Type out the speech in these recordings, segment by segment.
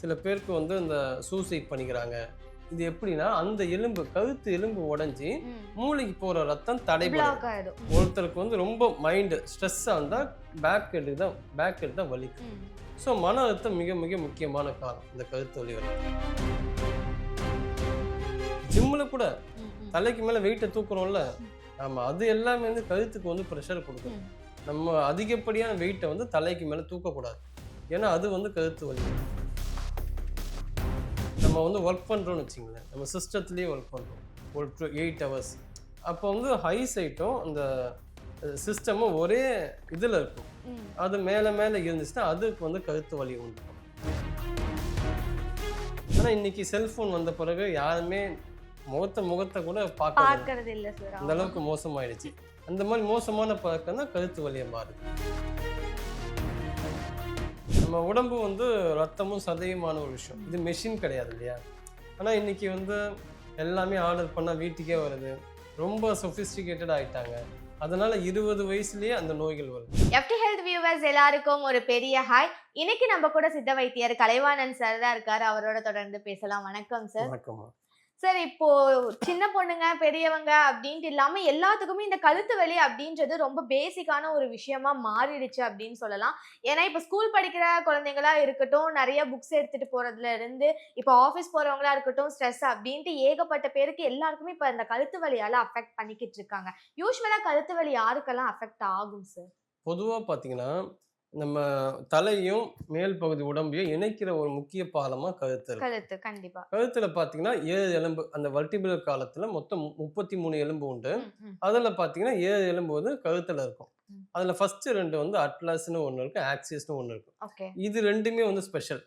சில பேருக்கு வந்து இந்த சூசைட் பண்ணிக்கிறாங்க. இது எப்படின்னா அந்த எலும்பு கழுத்து எலும்பு உடைஞ்சி மூளைக்கு போற ரத்தம் தடைபடும். ஒருத்தருக்கு வந்து ரொம்ப மைண்டு ஸ்ட்ரெஸ்ஸாக இருந்தால் பேக் ஹெட்டு தான் பேக் ஹெட் தான் வலிக்கும். ஸோ மன அழுத்தம் மிக மிக முக்கியமான காலம் இந்த கழுத்து வலி வரும் ஜிம்மில் கூட. தலைக்கு மேலே வெயிட்டை தூக்குறோம்ல ஆமாம் அது எல்லாமே வந்து கழுத்துக்கு வந்து ப்ரெஷர் கொடுக்கும். நம்ம அதிகப்படியான வெயிட்டை வந்து தலைக்கு மேலே தூக்கக்கூடாது. ஏன்னா அது வந்து கழுத்து வலி. நம்ம வந்து ஒர்க் பண்ணுறோம்னு வச்சுங்களேன் நம்ம சிஸ்டத்துலேயே ஒர்க் பண்ணுறோம் ஒரு எயிட் ஹவர்ஸ் அப்போ வந்து ஹை சைட்டும் அந்த சிஸ்டமும் ஒரே இதில் இருக்கும். அது மேலே மேலே இருந்துச்சுன்னா அதுக்கு வந்து கழுத்து வலி உண்டு. ஆனால் இன்னைக்கு செல்ஃபோன் வந்த பிறகு யாருமே முகத்தை முகத்தை கூட பார்க்க பார்க்கறது இல்ல சார் அந்த அளவுக்கு மோசமாயிடுச்சு. அந்த மாதிரி மோசமான பழக்கம் தான் கழுத்து வலியை மாறுது. நம்ம உடம்பு வந்து ரத்தமும் சதையுமான ஒரு விஷயம். இது மெஷின் கிடையாது இல்லையா? ஆனால் இன்னைக்கு வந்து எல்லாமே ஆர்டர் பண்ணால் வீட்டுக்கே வருது. ரொம்ப சொஃபிஸ்டிகேட்டட் ஆயிட்டாங்க. அதனால இருபது வயசுலயே அந்த நோய்கள் வருது. எஃப்டி ஹெல்த் வியூவர்ஸ் எல்லாருக்கும் ஒரு பெரிய ஹாய் இன்னைக்கு நம்ம கூட சித்த வைத்தியர் கலைவாணன் சார் தான் இருக்காரு. அவரோட தொடர்ந்து பேசலாம். வணக்கம் சார் வணக்கம்மா. சார் இப்போ சின்ன பொண்ணுங்க பெரியவங்க அப்படின்ட்டு இல்லாம எல்லாத்துக்குமே இந்த கழுத்து வலி அப்படின்றது ரொம்ப பேசிக்கான ஒரு விஷயமா மாறிடுச்சு அப்படின்னு சொல்லலாம். ஏன்னா இப்போ ஸ்கூல் படிக்கிற குழந்தைங்களா இருக்கட்டும் நிறைய புக்ஸ் எடுத்துட்டு போறதுல இருந்து இப்போ ஆஃபீஸ் போறவங்களா இருக்கட்டும் ஸ்ட்ரெஸ் அப்படின்ட்டு ஏகப்பட்ட பேருக்கு எல்லாருக்குமே இப்போ இந்த கழுத்து வலியால அஃபெக்ட் பண்ணிக்கிட்டு இருக்காங்க. யூஸ்வலா கழுத்து வலி யாருக்கெல்லாம் அஃபெக்ட் ஆகும் சார் பொதுவாக பார்த்தீங்கன்னா நம்ம தலையும் மேல் பகுதி உடம்பையும் இணைக்கிற ஒரு முக்கிய பாலமாக கழுத்து கழுத்து கண்டிப்பா. கழுத்துல பார்த்தீங்கன்னா ஏழு எலும்பு அந்த வர்டிபிளர் காலத்துல மொத்தம் முப்பத்தி மூணு எலும்பு உண்டு. அதுல பார்த்தீங்கன்னா ஏழு எலும்பு வந்து கழுத்துல இருக்கும். அதுல ஃபர்ஸ்ட் ரெண்டு வந்து அட்லாஸ்னு ஒன்று இருக்கு ஆக்சிஸ்னு ஒன்று இருக்கு. இது ரெண்டுமே வந்து ஸ்பெஷல்.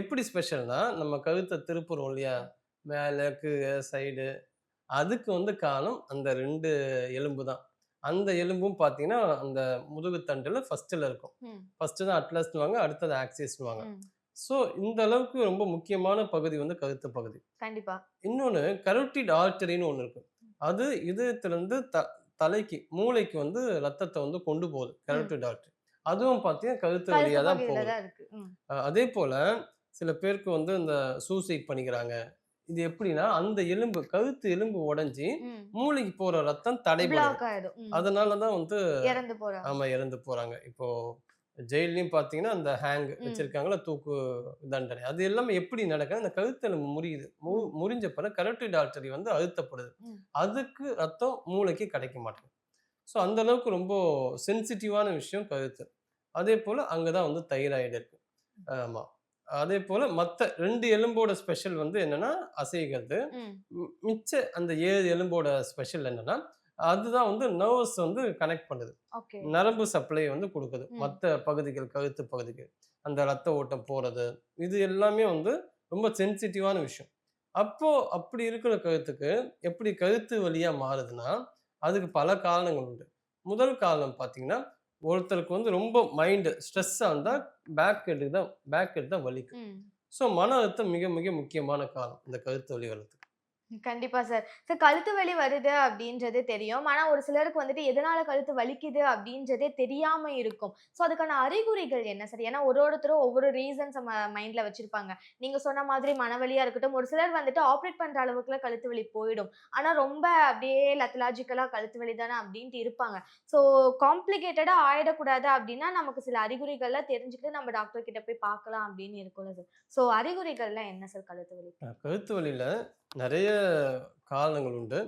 எப்படி ஸ்பெஷல்னா நம்ம கழுத்தை திருப்புறோம் இல்லையா? மேலே கீழே சைடு அதுக்கு வந்து காலம் அந்த ரெண்டு எலும்பு தான் அந்த எலும்பும் பார்த்தீங்கன்னா அந்த முதுகுத்தண்டில் ஃபர்ஸ்ட்டில் இருக்கும். ம், ஃபர்ஸ்ட் தான் அட்லாஸ்னுவாங்க அடுத்தது ஆக்சிஸ்னுவாங்க ஸோ இந்த அளவுக்கு ரொம்ப முக்கியமான பகுதி வந்து கழுத்து பகுதி. கண்டிப்பா. இன்னொன்று கரோட்டிட் ஆர்டரின்னு ஒன்று இருக்கு. அது இதயத்திலேருந்து த தலைக்கு மூளைக்கு வந்து ரத்தத்தை வந்து கொண்டு போகுது கரோட்டிட் ஆர்டரி அதுவும் பார்த்தீங்கன்னா கழுத்து கழுத்து வழியாக தான் போகுது. அதே போல் சில பேருக்கு வந்து இந்த சூசைட் பண்ணிக்கிறாங்க. இது எப்படின்னா அந்த எலும்பு கழுத்து எலும்பு உடைஞ்சி. மூளைக்கு போகிற ரத்தம் தடைபடும். பிளாக் ஆயிடும். ம். அதனால தான் வந்து இறந்து போறாங்க. ஆமா இறந்து போறாங்க. இப்போ ஜெயிலையும் பார்த்தீங்கன்னா அந்த ஹேங். வச்சிருக்காங்களா தூக்கு தண்டனை. அது எல்லாமே எப்படி நடக்குது? அந்த கழுத்தெலும்பு முறியுது. மு முறிஞ்ச பிறகு கரோட்டிட் ஆர்டரி வந்து அழுத்தப்படுது. அதுக்கு ரத்தம் மூளைக்கு கிடைக்க மாட்டேங்குது. ஸோ அந்த அளவுக்கு ரொம்ப சென்சிட்டிவான விஷயம் கழுத்து. அதே போல் அங்கே தான் வந்து தைராய்டு இருக்கு. ஆமாம் அதே போல் மற்ற ரெண்டு எலும்போட ஸ்பெஷல் வந்து என்னன்னா அசைகிறது மிச்ச அந்த ஏழு எலும்போட ஸ்பெஷல் என்னன்னா அதுதான் வந்து நர்வஸ் வந்து கனெக்ட் பண்ணுது. நரம்பு சப்ளை வந்து கொடுக்குது. மற்ற பகுதிகள் கழுத்து பகுதிகள் அந்த ரத்த ஓட்டம் போறது இது எல்லாமே வந்து ரொம்ப சென்சிட்டிவான விஷயம். அப்போ அப்படி இருக்கிற கழுத்துக்கு எப்படி கழுத்து வழியா மாறுதுன்னா அதுக்கு பல காரணங்கள் உண்டு. முதல் காரணம் பார்த்தீங்கன்னா ஒருத்தருக்கு வந்து ரொம்ப மைண்டு ஸ்ட்ரெஸ்ஸாக இருந்தால் பேக் ஹெட்டு தான் பேக் ஹெட் தான் வலிக்கும். ஸோ மன அழுத்தம் மிக மிக முக்கியமான காரணம் இந்த கழுத்து வலி வர்றதுக்கு கண்டிப்பா சார். சார் கழுத்து வலி வருது அப்படின்றது தெரியும். ஆனா ஒரு சிலருக்கு வந்துட்டு எதனால கழுத்து வலிக்குது அப்படின்றதே தெரியாம இருக்கும். ஸோ அதுக்கான அறிகுறிகள் என்ன சார்? ஏன்னா ஒரு ஒருத்தரும் ஒவ்வொரு ரீசன்ஸ் மைண்ட்ல வச்சிருப்பாங்க. நீங்க சொன்ன மாதிரி மனவலியா இருக்கட்டும் ஒரு சிலர் வந்துட்டு ஆப்ரேட் பண்ற அளவுக்குல கழுத்து வலி போயிடும். ஆனா ரொம்ப அப்படியே லத்தலாஜிக்கலா கழுத்து வலி தானே அப்படின்ட்டு இருப்பாங்க. ஸோ காம்ப்ளிகேட்டடா ஆயிடக்கூடாது அப்படின்னா நமக்கு சில அறிகுறிகள்லாம் தெரிஞ்சுக்கிட்டு நம்ம டாக்டர் கிட்ட போய் பார்க்கலாம் அப்படின்னு இருக்கும்ல சார். ஸோ அறிகுறிகள்லாம் என்ன சார் கழுத்து வலி கழுத்து வலியில நிறைய காரணங்கள் உண்டு.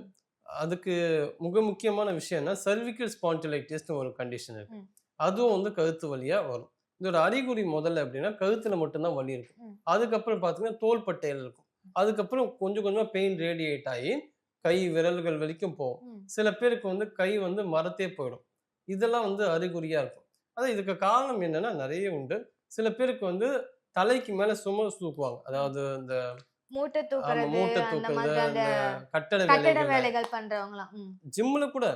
அதுக்கு மிக முக்கியமான விஷயம் என்ன? சர்விக்கல் ஸ்பான்டிலைட்டிஸ்னு ஒரு கண்டிஷன் இருக்கு. அதுவும் வந்து கழுத்து வலியா வரும். இதோட அறிகுறி முதல்ல எப்படின்னா கழுத்துல மட்டும்தான் வலி இருக்கும். அதுக்கப்புறம் பார்த்தீங்கன்னா தோள்பட்டையில் இருக்கும். அதுக்கப்புறம் கொஞ்சம் கொஞ்சமாக பெயின் ரேடியேட் ஆகி கை விரல்கள் வரைக்கும் போகும். சில பேருக்கு வந்து கை வந்து மரத்தே போயிடும். இதெல்லாம் வந்து அறிகுறியா இருக்கும். அதான் இதுக்கு காரணம் என்னன்னா நிறைய உண்டு. சில பேருக்கு வந்து தலைக்கு மேல சும தூக்குவாங்க. அதாவது இந்த மூட்டை தூக்குறது அந்த மாதிரி கட்டட வேலைகள் பண்றவங்களாம். ஜிம்ல கூட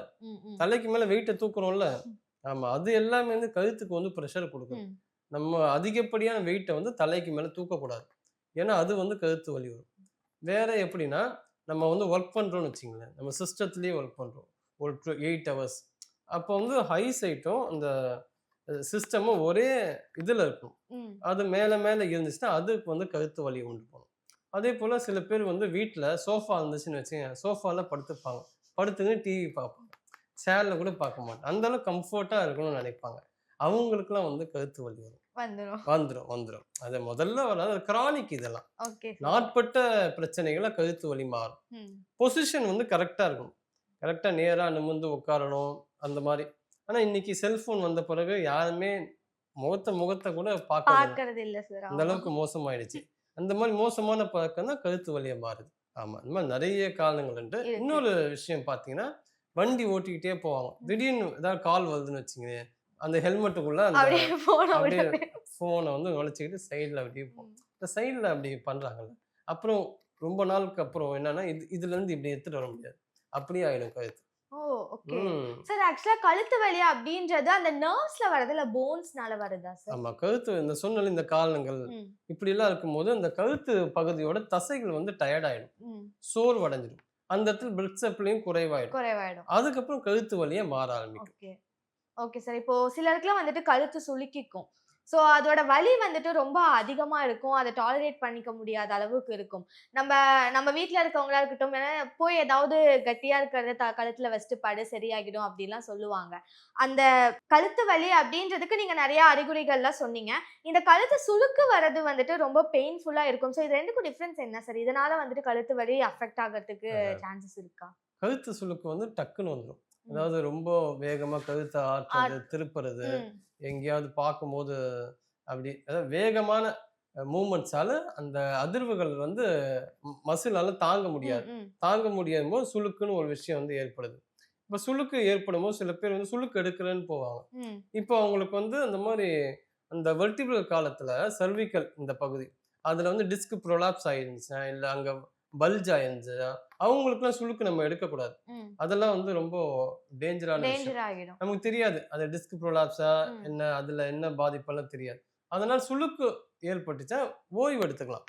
தலைக்கு மேல வெயிட்டை தூக்குறோம்ல. ஆமா அது எல்லாமே வந்து கழுத்துக்கு வந்து ப்ரெஷர் கொடுக்கும். நம்ம அதிகப்படியான வெயிட்டை வந்து தலைக்கு மேல தூக்கக்கூடாது. ஏன்னா அது வந்து கழுத்து வலி வரும். வேற எப்படின்னா நம்ம வந்து ஒர்க் பண்றோம்னு வச்சுங்களேன் நம்ம சிஸ்டத்துலேயே ஒர்க் பண்றோம். ஒரு எயிட் ஹவர்ஸ் அப்போ வந்து ஹை சைட்டும் அந்த சிஸ்டமும் ஒரே இதுல இருக்கும். அது மேல மேல இருந்துச்சுன்னா அதுக்கு வந்து கழுத்து வலி உண்டு பண்ணும் அதே போல சில பேர் வந்து வீட்ல சோஃபா இருந்துச்சுன்னு வச்சுங்க சோஃபால படுத்துப்பாங்க. படுத்துக்கின்னு டிவி பார்ப்பாங்க. சேர்ல கூட பார்க்க மாட்டாங்க. அந்த அளவுக்கு கம்ஃபர்ட்டா இருக்கணும்னு நினைப்பாங்க. அவங்களுக்குலாம் வந்து கழுத்து வலி வரும். வந்துடும் வந்துடும் அது முதல்ல வராது. கிரானிக் இதெல்லாம். நாட்பட்ட பிரச்சனைகளை கழுத்து வலி மாறும். பொசிஷன் வந்து கரெக்டாக இருக்கணும். கரெக்டாக நேராக நிமிர்ந்து உட்காரணும் அந்த மாதிரி. ஆனால் இன்னைக்கு செல்ஃபோன் வந்த பிறகு யாருமே முகத்தை முகத்தை கூட பார்க்க பார்க்கறது இல்ல. அந்த. அளவுக்கு மோசமாயிடுச்சு. அந்த மாதிரி மோசமான பழக்கம் தான் கழுத்து வலியை மாறுது. ஆமாம் இந்த மாதிரி நிறைய காரணங்கள் உண்டு. இன்னொரு விஷயம் பார்த்தீங்கன்னா வண்டி ஓட்டிக்கிட்டே போவாங்க. திடீர்னு ஏதாவது கால் வருதுன்னு வச்சுங்க அந்த ஹெல்மெட்டுக்குள்ள அந்த அப்படியே. ஃபோனை வந்து நுழைச்சிக்கிட்டு சைடில் அப்படியே போகும். இந்த சைடில் அப்படி பண்ணுறாங்கல்ல அப்புறம் ரொம்ப நாளுக்கு அப்புறம் என்னன்னா இது இதுல இருந்து இப்படி எடுத்துட்டு வர முடியாது. அப்படியே ஆயிடும் கழுத்து. ஓ ஓகே. சார் ஆக்சுவலா கழுத்து வலி அப்படின்றது அந்த நர்வ்ஸ்ல வரது இல்ல போன்ஸ்னால வருதா சார்? ஆமா கழுத்து இந்த சொன்னல இந்த காரணங்கள் ம். இப்படி எல்லாம் இருக்கும்போது அந்த கழுத்து பகுதியோட தசைகள் வந்து டயர்ட் ஆயிடும் ம். சோர்வடைஞ்சிடும் அந்த இடத்துல பிளட் சப்ளையும் குறைவாயிடும் குறைவாயிடும். அதுக்கப்புறம் கழுத்து வலியே மாற ஆரம்பிக்கும் ஓகே. Okay sir. இப்போ சிலருக்குலாம் வந்துட்டு கழுத்து சுளுக்கிக்கும். ஸோ அதோட வலி வந்துட்டு ரொம்ப அதிகமா இருக்கும். அத டாலரேட் பண்ணிக்க முடியாத அளவுக்கு இருக்கும். நம்ப நம்ம வீட்ல இருக்கவங்களா இருக்கட்டும், ஏன்னா போய் ஏதாவது கட்டியா இருக்கிறத த கழுத்துல வச்சுட்டு படு சரியாகிடும் அப்படிலாம் சொல்லுவாங்க. அந்த கழுத்து வலி அப்படின்றதுக்கு நீங்க நெறைய அறிகுறிகள்லாம் சொன்னீங்க. இந்த கழுத்து சுளுக்கு வரது வந்துட்டு ரொம்ப பெயின்ஃபுல்லா இருக்கும். ஸோ இது 2க்கும் டிஃபரன்ஸ் என்ன சார்? இதனால வந்துட்டு கழுத்து வலி அஃபெக்ட் ஆகறதுக்கு சான்சஸ் இருக்கா? கழுத்து சுளுக்கு வந்து டக்குன்னு வந்துடும். அதாவது ரொம்ப வேகமா கழுத்தை ஆட்டுறது திருப்புறது. எங்கேயாவது பார்க்கும்போது அப்படி அதாவது வேகமான மூமெண்ட்ஸால அந்த அதிர்வுகள் வந்து மசிலால தாங்க முடியாது. தாங்க முடியாத போது சுளுக்குன்னு ஒரு விஷயம் வந்து ஏற்படுது இப்போ சுளுக்கு ஏற்படும் போது சில பேர் வந்து சுளுக்கு எடுக்கிறேன்னு போவாங்க. இப்போ அவங்களுக்கு வந்து அந்த மாதிரி அந்த வெர்டிபிள் காலத்துல சர்விக்கல் இந்த பகுதி அதுல வந்து டிஸ்க் ப்ரொலாப்ஸ் ஆயிருந்துச்சுன்னா இல்ல அங்க பல்ஜ் அவங்களுக்குலாம் சுளுக்கு நம்ம எடுக்கக்கூடாது. அதெல்லாம் வந்து ரொம்ப டேஞ்சரான விஷயம். நமக்கு தெரியாது. அது டிஸ்க் ப்ரொலாப்ஸா. என்ன அதுல என்ன பாதிப்பெல்லாம் தெரியாது. அதனால சுளுக்கு ஏற்பட்டுச்சா ஓய்வு எடுத்துக்கலாம்.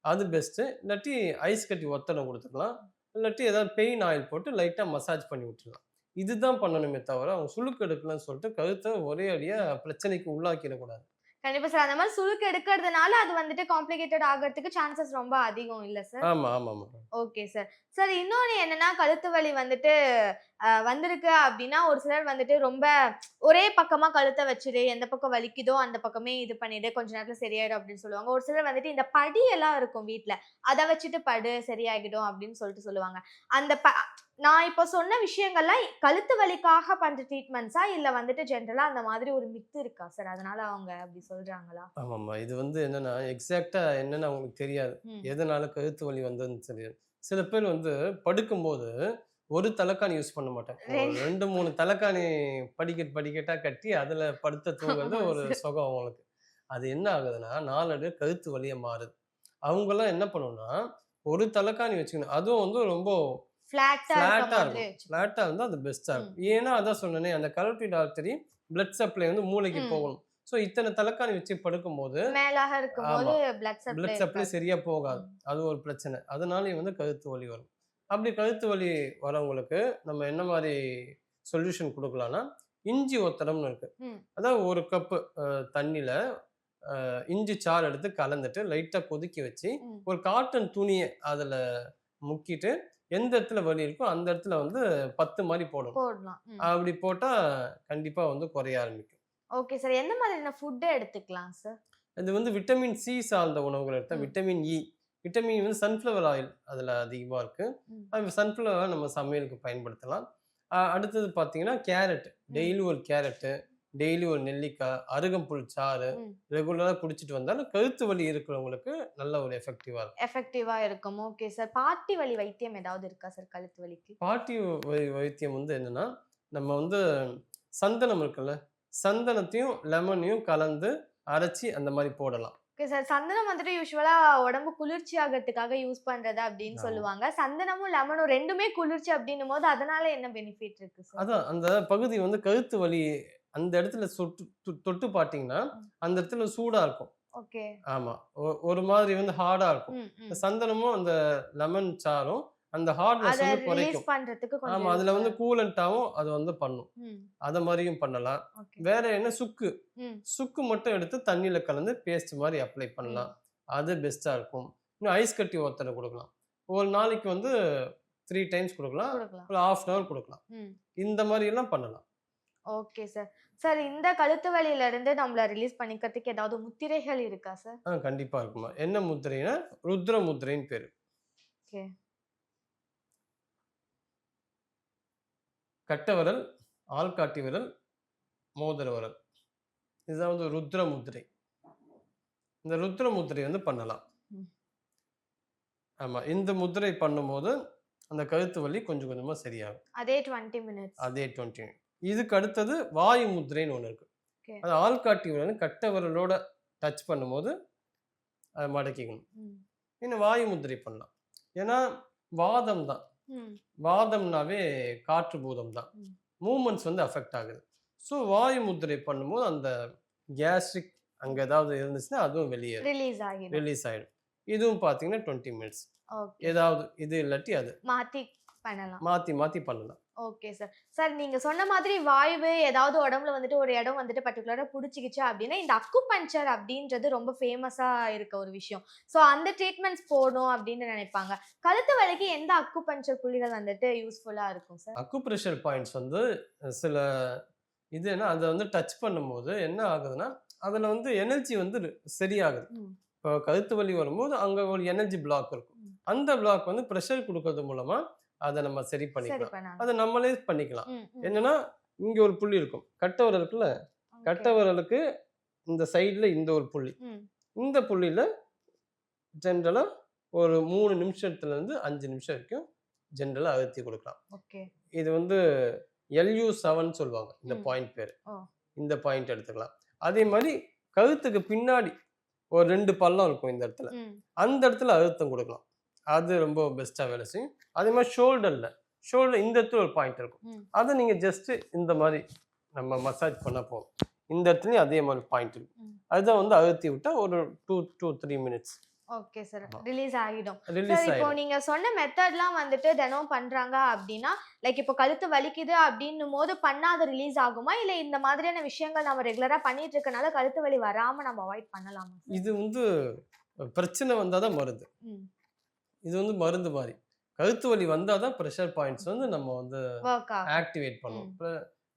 அது பெஸ்ட் இல்லாட்டி ஐஸ் கட்டி ஒத்தடம் கொடுத்துக்கலாம். இல்லாட்டி ஏதாவது பெயின் ஆயில் போட்டு லைட்டா மசாஜ் பண்ணி விட்டுலாம் இதுதான் பண்ணணுமே தவிர அவங்க சுளுக்கு எடுக்கலன்னு சொல்லிட்டு கழுத்தை ஒரே அடியா பிரச்சனைக்கு உள்ளாக்கிடக்கூடாது. கண்டிப்பா சார். அந்த மாதிரி சுளுக்கு எடுக்கிறதுனால அது வந்துட்டு காம்ப்ளிகேட்டட் ஆகறதுக்கு சான்சஸ் ரொம்ப அதிகம் இல்ல சார்? ஆமா ஆமா ஓகே சார். சார் இன்னொன்னு என்னன்னா கழுத்து வலி வந்துட்டு வந்திருக்கு அப்படின்னா, ஒரு சிலர் வந்துட்டு ரொம்ப ஒரே பக்கமா கழுத்த வச்சுடு, எந்த பக்கம் வலிக்குதோ அந்த பக்கமே இது பண்ணிடு, கொஞ்ச நேரத்துல சரியாயிடும் அப்படின்னு சொல்லுவாங்க. ஒரு சிலர் வந்துட்டு இந்த படி எல்லாம் இருக்கும் வீட்ல. அத வச்சுட்டு படு சரியாகிடும் அப்படின்னு சொல்லிட்டு சொல்லுவாங்க. அந்த ப நான் இப்போ சொன்ன விஷயங்கள்லாம் கழுத்து வலிக்காக பண்ற ட்ரீட்மெண்ட்ஸா? இல்ல வந்துட்டு ஜெனரலா அந்த மாதிரி ஒரு மித்து இருக்கா சார்? அதனால அவங்க அப்படி சொல்றாங்களா? ஆமாம்மா இது வந்து என்னன்னா எக்ஸாக்டா என்னன்னு அவங்களுக்கு தெரியாது. எதனால கழுத்து வலி வந்ததுன்னு தெரியாது சில பேர் வந்து படுக்கும்போது ஒரு தலைக்காணி யூஸ் பண்ண ஒரு ரெண்டு. மூணு தலைக்காணி படிக்கட் படிக்கட்டா கட்டி அதுல படுத்த தூங்குறது ஒரு. சுகம் அவங்களுக்கு அது என்ன ஆகுதுன்னா நாளடு கழுத்து வலியா மாறுது அவங்கெல்லாம் என்ன பண்ணணும்னா ஒரு தலைக்காணி வச்சுக்கணும் அதுவும் வந்து ரொம்ப ஃபிளாட்டா இருக்க ஃபிளாட்டா மாதிரி இருக்கும். ஃபிளாட்டா இருந்தா அது பெஸ்டா இருக்கும். ஏன்னா அதான் சொன்னேனே அந்த கரோட்டிட் ஆர்டரி பிளட் சப்ளை வந்து மூளைக்கு. போகணும். ஸோ இத்தனை தலைக்காணி வச்சு படுக்கும்போது மேலாக இருக்கும்போது பிளட் சப்ளை சரியா போகாது. அது ஒரு பிரச்சனை. அதனாலயும் வந்து கழுத்து வலி வரும். அப்படி கழுத்து வலி வரவங்களுக்கு நம்ம என்ன மாதிரி சொல்யூஷன் கொடுக்கலாம்னா இஞ்சி ஒத்தடம்னு இருக்கு. அதாவது ஒரு கப்பு தண்ணியில இஞ்சி சாறு எடுத்து கலந்துட்டு லைட்டா கொதிக்க வச்சு. ஒரு காட்டன் துணியை அதுல முக்கிட்டு எந்த இடத்துல வலி இருக்கோ அந்த இடத்துல வந்து பத்து மாதிரி போடணும். போடலாம். ம். அப்படி போட்டா கண்டிப்பா வந்து குறைய ஆரம்பிக்கும். Okay sir. எந்த மாதிரியான ஃபுட் எடுத்துக்கலாம் சார்? இது வந்து விட்டமின் சி சார்ந்த உணவுகள் எடுத்தால் ம். விட்டமின் இ விட்டமின் வந்து சன்ஃப்ளவர் ஆயில் அதில் அதிகமாக இருக்குது ம். அது சன்ஃப்ளவர் நம்ம சமையலுக்கு பயன்படுத்தலாம். அஹ் அடுத்தது பார்த்தீங்கன்னா கேரட் டெய்லி ஒரு கேரட்டு டெய்லி ஒரு நெல்லிக்காய் அருகம்புல் சாறு ம். ரெகுலராக குடிச்சிட்டு வந்தாலும் கழுத்து வலி இருக்கிறவங்களுக்கு நல்ல ஒரு எஃபெக்டிவாக இருக்கும். எஃபெக்டிவா இருக்கும். ஓகே சார் பாட்டி வலி வைத்தியம் ஏதாவது இருக்கா சார் கழுத்து வலிக்கு? பாட்டி வைத்தியம் வந்து என்னன்னா நம்ம வந்து சந்தனம் இருக்குல்ல சந்தனத்தையும் லெமனையும் கலந்து அரைச்சி அந்த மாதிரி போடலாம். ஓகே சார் சந்தனம் வந்துட்டு யூஸ்வலா உடம்பு குளிர்ச்சி ஆகிறதுக்காக யூஸ் பண்றது அப்படின்னு. சொல்லுவாங்க. சந்தனமும் லெமனும் ரெண்டுமே குளிர்ச்சி அப்படின்னும் போது அதனால என்ன பெனிஃபிட் இருக்கு சார் அதான். அந்த பகுதி வந்து கழுத்து வலி அந்த இடத்துல சொட்டு தொட்டு பார்த்தீங்கன்னா அந்த இடத்துல சூடா இருக்கும். ஆமா. ஒரு மாதிரி வந்து ஹார்டா இருக்கும். சந்தனமும் அந்த லெமன் சாரும் அந்த ஹார்ட்னஸ் வந்து குறைக்கும். ஆமா அதுல வந்து கூலண்டாவும் அது வந்து பண்ணும். அத மாதிரியும் பண்ணலாம். வேற என்ன? சுக்கு. சுக்கு மட்டும் எடுத்து தண்ணியில கலந்து பேஸ்ட் மாதிரி அப்ளை பண்ணலாம். அது பெஸ்டா இருக்கும். இன்னும் ஐஸ் கட்டி ஒத்தனை கொடுக்கலாம். ஒரு நாளைக்கு வந்து த்ரீ டைம்ஸ் கொடுக்கலாம். ஒரு ஹாஃப் அன் ஹவர் கொடுக்கலாம். இந்த மாதிரி எல்லாம் பண்ணலாம். Okay sir. சார் இந்த கழுத்து வலியில இருந்து நம்மள ரிலீஸ் பண்ணிக்கிறதுக்கு ஏதாவது முத்திரைகள் இருக்கா சார்? ஆ கண்டிப்பா இருக்குமா என்ன முத்திரைன்னா ருத்ர முத்திரைன்னு பேரு ஓகே. கட்டை விரல் ஆள்காட்டி விரல் மோதிர விரல் இதுதான் வந்து ருத்ர முத்திரை இந்த ருத்ர முத்திரை வந்து பண்ணலாம். ஆமா இந்த முத்திரை பண்ணும்போது அந்த கழுத்து வலி கொஞ்சம் கொஞ்சமா சரியாகும் அதே 20 மினிட்ஸ். அதே டுவெண்ட்டி இதுக்கு அடுத்தது வாயு முத்திரைன்னு ஒன்று இருக்கு. அது ஆள்காட்டி விரல் கட்டை விரலோட டச் பண்ணும்போது அதை மடக்கிக்கணும். இன்னும் வாயு முத்திரை பண்ணலாம் ஏன்னா வாதம் தான். வாதம்னாவே காற்று பூதம் தான். மூமெண்ட்ஸ் வந்து அஃபெக்ட் ஆகுது ஸோ வாயு முத்திரை பண்ணும்போது அந்த கேஸ்ட்ரிக் அங்கே ஏதாவது இருந்துச்சுன்னா அதுவும் வெளியே ரிலீஸ் ஆகிடும். ரிலீஸ் ஆகிடும் இதுவும் பார்த்தீங்கன்னா டுவெண்ட்டி மினிட்ஸ். ஏதாவது இது இல்லாட்டி அது மாத்தி பண்ணலாம். மாற்றி மாற்றி பண்ணலாம் ஓகே சார். சார் நீங்க சொன்ன மாதிரி வாய்வு ஏதாவது உடம்புல வந்துட்டு ஒரு இடம் வந்துட்டு பர்ட்டிகுலரா புடிச்சுக்கிச்சு அப்படின்னா இந்த அக்குபஞ்சர் அப்படின்றது ரொம்ப ஃபேமஸா இருக்க ஒரு விஷயம். ஸோ அந்த ட்ரீட்மெண்ட்ஸ் போடணும் அப்படின்னு நினைப்பாங்க. கழுத்து வலிக்கு எந்த அக்குபஞ்சர் புள்ளிகள் வந்துட்டு யூஸ்ஃபுல்லா இருக்கும் சார்? அக்குப்ரெஷர் பாயிண்ட்ஸ் வந்து சில இது என்ன அதை வந்து டச் பண்ணும்போது என்ன ஆகுதுன்னா அதில் வந்து எனர்ஜி வந்து சரியாகுது. இப்போ கழுத்து வலி வரும்போது அங்கே ஒரு எனர்ஜி பிளாக் இருக்கும். அந்த பிளாக் வந்து ப்ரெஷர் கொடுக்கறது மூலமா அதை நம்ம சரி பண்ணிக்கலாம். அதை நம்மளே பண்ணிக்கலாம். என்னன்னா இங்க ஒரு புள்ளி இருக்கும் கட்டை விரல் இருக்குல்ல கட்டை. விரலுக்கு இந்த சைடுல இந்த ஒரு புள்ளி. இந்த புள்ளியில ஜென்ரலா ஒரு மூணு நிமிஷத்துல இருந்து அஞ்சு நிமிஷம் வரைக்கும் ஜென்ரலா அழுத்தி கொடுக்கலாம். இது வந்து எல்யூ செவன் சொல்லுவாங்க இந்த. பாயிண்ட் பேர். இந்த பாயிண்ட் எடுத்துக்கலாம் அதே மாதிரி கழுத்துக்கு பின்னாடி ஒரு ரெண்டு பள்ளம் இருக்கும் இந்த இடத்துல. அந்த இடத்துல அழுத்தம் கொடுக்கலாம் அது ரொம்ப பெஸ்ட்டாக வேலை செய்யும் அதே மாதிரி ஷோல்டரில் ஷோல்டர் இந்த இடத்துல ஒரு பாயிண்ட் இருக்கும். அதை நீங்கள் ஜஸ்ட் இந்த மாதிரி நம்ம மசாஜ் பண்ண போகும் இந்த இடத்துலையும் அதே மாதிரி பாயிண்ட் இருக்கும். அதுதான் வந்து அழுத்தி விட்டா ஒரு two two three minutes okay sir. Release ஆகிடும். சார் இப்போ நீங்க சொன்ன மெத்தட்லாம் வந்துட்டு தினம் பண்றாங்க அப்படின்னா லைக் இப்போ கழுத்து வலிக்குது அப்படின்னும் போது பண்ணா அது ரிலீஸ் ஆகுமா இல்ல இந்த மாதிரியான விஷயங்கள் நம்ம ரெகுலரா பண்ணிட்டு இருக்கனால கழுத்து வலி வராம நம்ம அவாய்ட் பண்ணலாமா? இது வந்து பிரச்சனை வந்தால் தான் மருந்து ம். இது வந்து மருந்து மாதிரி கழுத்து வலி வந்தால் தான் ப்ரெஷர் பாயிண்ட்ஸ் வந்து நம்ம வந்து. ஆக்டிவேட் பண்ணுவோம் இப்ப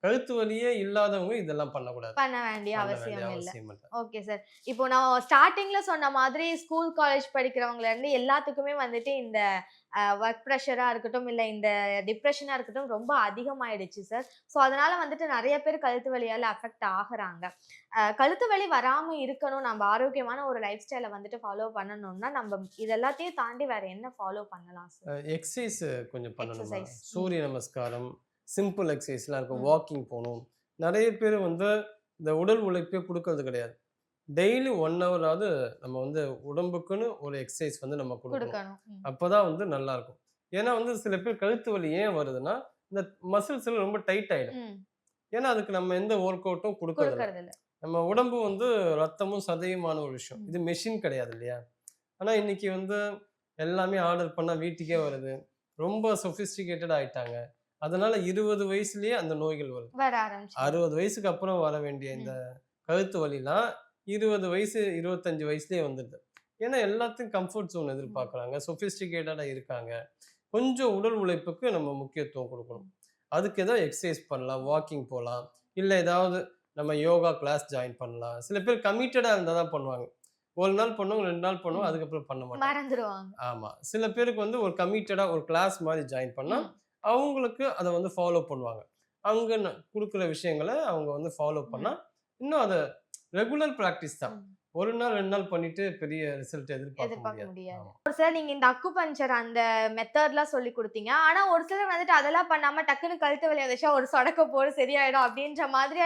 கழுத்து வலியே இல்லாதவங்க இதெல்லாம் பண்ணக்கூடாது பண்ண வேண்டிய அவசியம் இல்ல. Okay sir. இப்போ நான் ஸ்டார்டிங்ல சொன்ன மாதிரி ஸ்கூல், காலேஜ் படிக்கிறவங்கல இருந்து எல்லாத்துக்குமே வந்துட்டு இந்த ஒர்க் ப்ரெஷரா இருக்கட்டும், இல்ல இந்த டிப்ரஷனா இருக்கட்டும் ரொம்ப அதிகமாயிடுச்சு சார். ஸோ அதனால வந்துட்டு நெறைய பேர் கழுத்து வலியால அஃபெக்ட் ஆகுறாங்க. கழுத்து வலி வராம இருக்கணும், நம்ம ஆரோக்கியமான ஒரு லைஃப் ஸ்டைல வந்துட்டு ஃபாலோ பண்ணணும்னா, நம்ம இது எல்லாத்தையும் தாண்டி வேற என்ன ஃபாலோ பண்ணலாம் சார்? எக்ஸசைஸ் கொஞ்சம் பண்ணணுமா. சூரிய நமஸ்காரம் சிம்பிள் எக்ஸசைஸ்லாம் இருக்கும். வாக்கிங் போகணும். நிறைய பேர் வந்து இந்த உடல் உழைப்பே கொடுக்கறது கிடையாது. டெய்லி ஒன் ஹவராவது நம்ம வந்து உடம்புக்குன்னு ஒரு எக்ஸசைஸ் வந்து நம்ம கொடுக்கணும். அப்பதான் வந்து நல்லா இருக்கும் ஏன்னா வந்து சில பேர் கழுத்து வலி ஏன் வருதுன்னா இந்த மசில்ஸ் எல்லாம் ரொம்ப டைட் ஆயிடும். ஏன்னா அதுக்கு நம்ம எந்த ஒர்க் அவுட்டும் கொடுக்கறது. நம்ம உடம்பு வந்து ரத்தமும் சதையுமான ஒரு விஷயம். இது மெஷின் கிடையாது இல்லையா? ஆனா இன்னைக்கு வந்து எல்லாமே ஆர்டர் பண்ணா வீட்டுக்கே வருது. ரொம்ப சொபிஸ்டிகேட்டட் ஆயிட்டாங்க. அதனால இருபது வயசுலயே அந்த நோய்கள் வருது வர ஆரம்பிச்சு. அறுபது வயசுக்கு அப்புறம் வர வேண்டிய இந்த கழுத்து வலிலாம் இருபது வயசு இருபத்தஞ்சு வயசுலயே வந்துடுது. ஏன்னா எல்லாத்தையும் கம்ஃபர்ட் ஜோன் எதிர்பார்க்குறாங்க. சொபிஸ்டிகேட்டடாக இருக்காங்க. கொஞ்சம் உடல் உழைப்புக்கு நம்ம முக்கியத்துவம் கொடுக்கணும். அதுக்கு ஏதோ எக்ஸசைஸ் பண்ணலாம் வாக்கிங் போகலாம் இல்லை ஏதாவது நம்ம யோகா கிளாஸ் ஜாயின் பண்ணலாம். சில பேர் கமிட்டடாக இருந்தால் தான் பண்ணுவாங்க. ஒரு நாள் பண்ணுவாங்க ரெண்டு நாள் பண்ணுவாங்க ம். அதுக்கப்புறம் பண்ண மாட்டாங்க. மறந்துருவாங்க. ஆமாம் சில பேருக்கு வந்து ஒரு கமிட்டடாக ஒரு கிளாஸ் மாதிரி ஜாயின் பண்ணால். அவங்களுக்கு அதை வந்து ஃபாலோ பண்ணுவாங்க அவங்க கொடுக்குற விஷயங்களை அவங்க வந்து ஃபாலோ பண்ணா இன்னும் அதை ரெகுலர் ப்ராக்டிஸ் தான். ஒரு நாள் ரெண்டு நாள் பண்ணிட்டு பெரிய ரிசல்ட் எதிர்பார்க்க முடியாது. ஒரு சார் நீங்க இந்த அக்குபஞ்சர் அந்த மெத்தட்லாம் சொல்லி கொடுத்தீங்க. ஆனா ஒரு சிலர் வந்துட்டு அதெல்லாம் பண்ணாம டக்குன்னு கழுத்து வலி வந்துச்சா ஒரு சொடக்க போடு சரியாயிடும் அப்படின்ற மாதிரி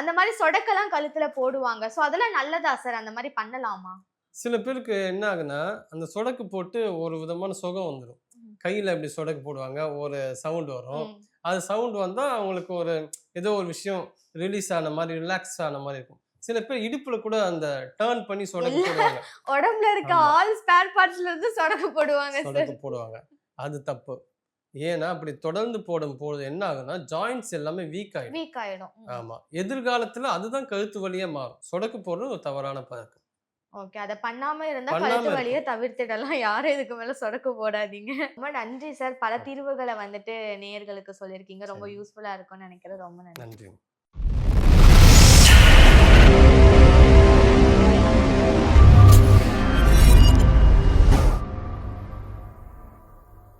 அந்த மாதிரி சொடக்கெல்லாம் கழுத்துல போடுவாங்க. சோ அதெல்லாம் நல்லதா சார்? அந்த மாதிரி பண்ணலாமா? சில பேருக்கு என்ன ஆகுனா அந்த சொடக்கு போட்டு ஒரு விதமான சுகம் வந்துடும். கையில இப்படி சொடக்கு போடுவாங்க. ஒரு சவுண்ட் வரும். அது சவுண்ட் வந்தா அவங்களுக்கு ஒரு ஏதோ ஒரு விஷயம் ரிலீஸ் ஆன மாதிரி ரிலாக்ஸ் ஆன மாதிரி இருக்கும். சில பேர் இடுப்புல கூட அந்த டேர்ன் பண்ணி சொடக்கு. போடுவாங்க. உடம்புல இருக்க. ஆல் ஸ்பேர் பார்ட்ஸ்ல இருந்து சொடக்கு போடுவாங்க. சொடக்கு போடுவாங்க. அது தப்பு. ஏன்னா அப்படி தொடர்ந்து போடும்போது என்ன ஆகும்னா ஜாயிண்ட்ஸ் எல்லாமே வீக் ஆயிடும். வீக் ஆயிடும். ஆமா. எதிர்காலத்துல அதுதான் கழுத்து வலியா மாறும். சொடக்கு போடுறது ஒரு தவறான பழக்கம். ஓகே. அத பண்ணாம இருந்தா கழுத்து. வலியை தவிர்த்திடலாம். யாரும் இதுக்கு மேல சொடக்கு போடாதீங்க. ரொம்ப நன்றி சார். பல தீர்வுகளை வந்துட்டு நேயர்களுக்கு சொல்லியிருக்கீங்க. ரொம்ப. யூஸ்ஃபுல்லா இருக்கும்னு நினைக்கிறேன். ரொம்ப நன்றி.